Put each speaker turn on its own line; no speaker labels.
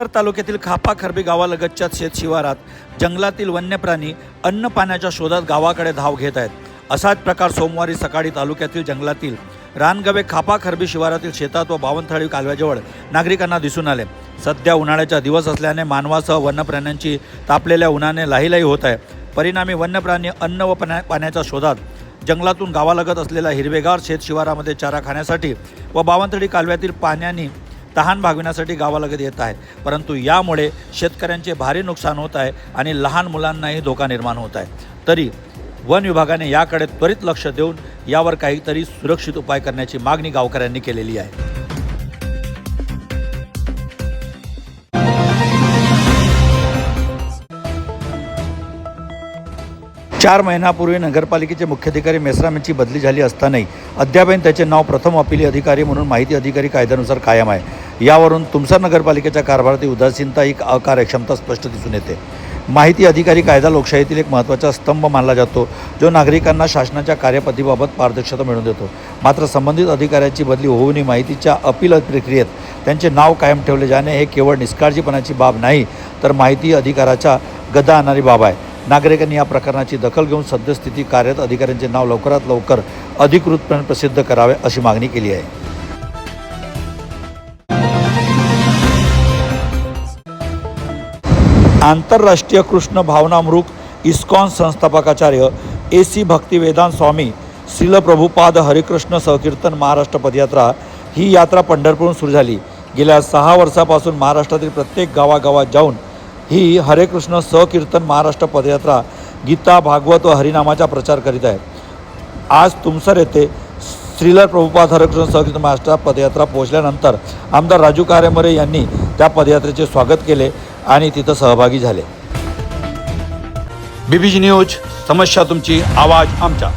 तालुक्यातील खापा खरबी गावालगतच्या शेत शिवारात जंगलातील वन्य प्राणी अन्न पाण्याच्या शोधात गावाकडे धाव घेत आहेत. असाच प्रकार सोमवारी सकाळी तालुक्यातील जंगलातील रानगवे खापा खरबी शिवारातील शेतात व बावनथळी कालव्याजवळ नागरिकांना दिसून आले. सध्या उन्हाळ्याचा दिवस असल्याने मानवासह वन्यप्राण्यांची तापलेल्या उन्हाने लाहीलाही होत आहे. परिणामी वन्यप्राणी अन्न व पाण्या पाण्याच्या शोधात जंगलातून गावालगत असलेल्या हिरवेगार शेत शिवारामध्ये चारा खाण्यासाठी व बावनथळी कालव्यातील पाण्याने तहान भागविण्यासाठी गावालगत येत आहे परंतु यामुळे शेतकऱ्यांचे भारी नुकसान होत आहे आणि लहान मुलांनाही धोका निर्माण होत आहे. तरी वन विभागाने याकडे त्वरित लक्ष देऊन यावर काहीतरी सुरक्षित उपाय करण्याची मागणी गावकऱ्यांनी केलेली आहे. चार महिन्यापूर्वी नगरपालिकेचे मुख्याधिकारी मेसराम यांची बदली झाली असतानाही अद्यापही त्याचे नाव प्रथम अपिली अधिकारी म्हणून माहिती अधिकारी कायद्यानुसार कायम आहे. यावरून तुमसर नगरपालिकेच्या कारभारातील उदासीनता ही अकार्यक्षमता स्पष्ट दिसून येते. माहिती अधिकारी कायदा लोकशाहीतील एक महत्त्वाचा स्तंभ मानला जातो जो नागरिकांना शासनाच्या कार्यपद्धतीबाबत पारदर्शकता मिळवून देतो. मात्र संबंधित अधिकाऱ्याची बदली होऊनही माहितीच्या अपील प्रक्रियेत त्यांचे नाव कायम ठेवले जाणे हे केवळ निष्काळजीपणाची बाब नाही तर माहिती अधिकाराच्या गदा आणणारी बाब आहे. नागरिकांनी या प्रकरणाची दखल घेऊन सद्यस्थिती कार्यरत अधिकाऱ्यांचे नाव लवकरात लवकर अधिकृतपणे प्रसिद्ध करावे अशी मागणी केली आहे. आंतरराष्ट्रीय कृष्ण भावनामृग इस्कॉन संस्थापकाचार्य ए सी भक्तिवेदांत स्वामी श्रील प्रभुपाद हरिकृष्ण सहकीर्तन महाराष्ट्र पदयात्रा ही यात्रा पंढरपूरहून सुरू झाली. गेल्या सहा वर्षापासून महाराष्ट्रातील प्रत्येक गावागावात जाऊन ही हरे कृष्ण सहकीर्तन महाराष्ट्र पदयात्रा गीता भागवत व हरिनामाचा प्रचार करीत आहे. आज तुमसर येथे श्रीलर प्रभुपाद हरकृष्ण सहकीर्तन महाराष्ट्र पदयात्रा पोहोचल्यानंतर आमदार राजू कारेमरे यांनी त्या पदयात्रेचे स्वागत केले. आणि तिथं सहभागी झाले. बीबीजी न्यूज समस्या तुमची आवाज आमचा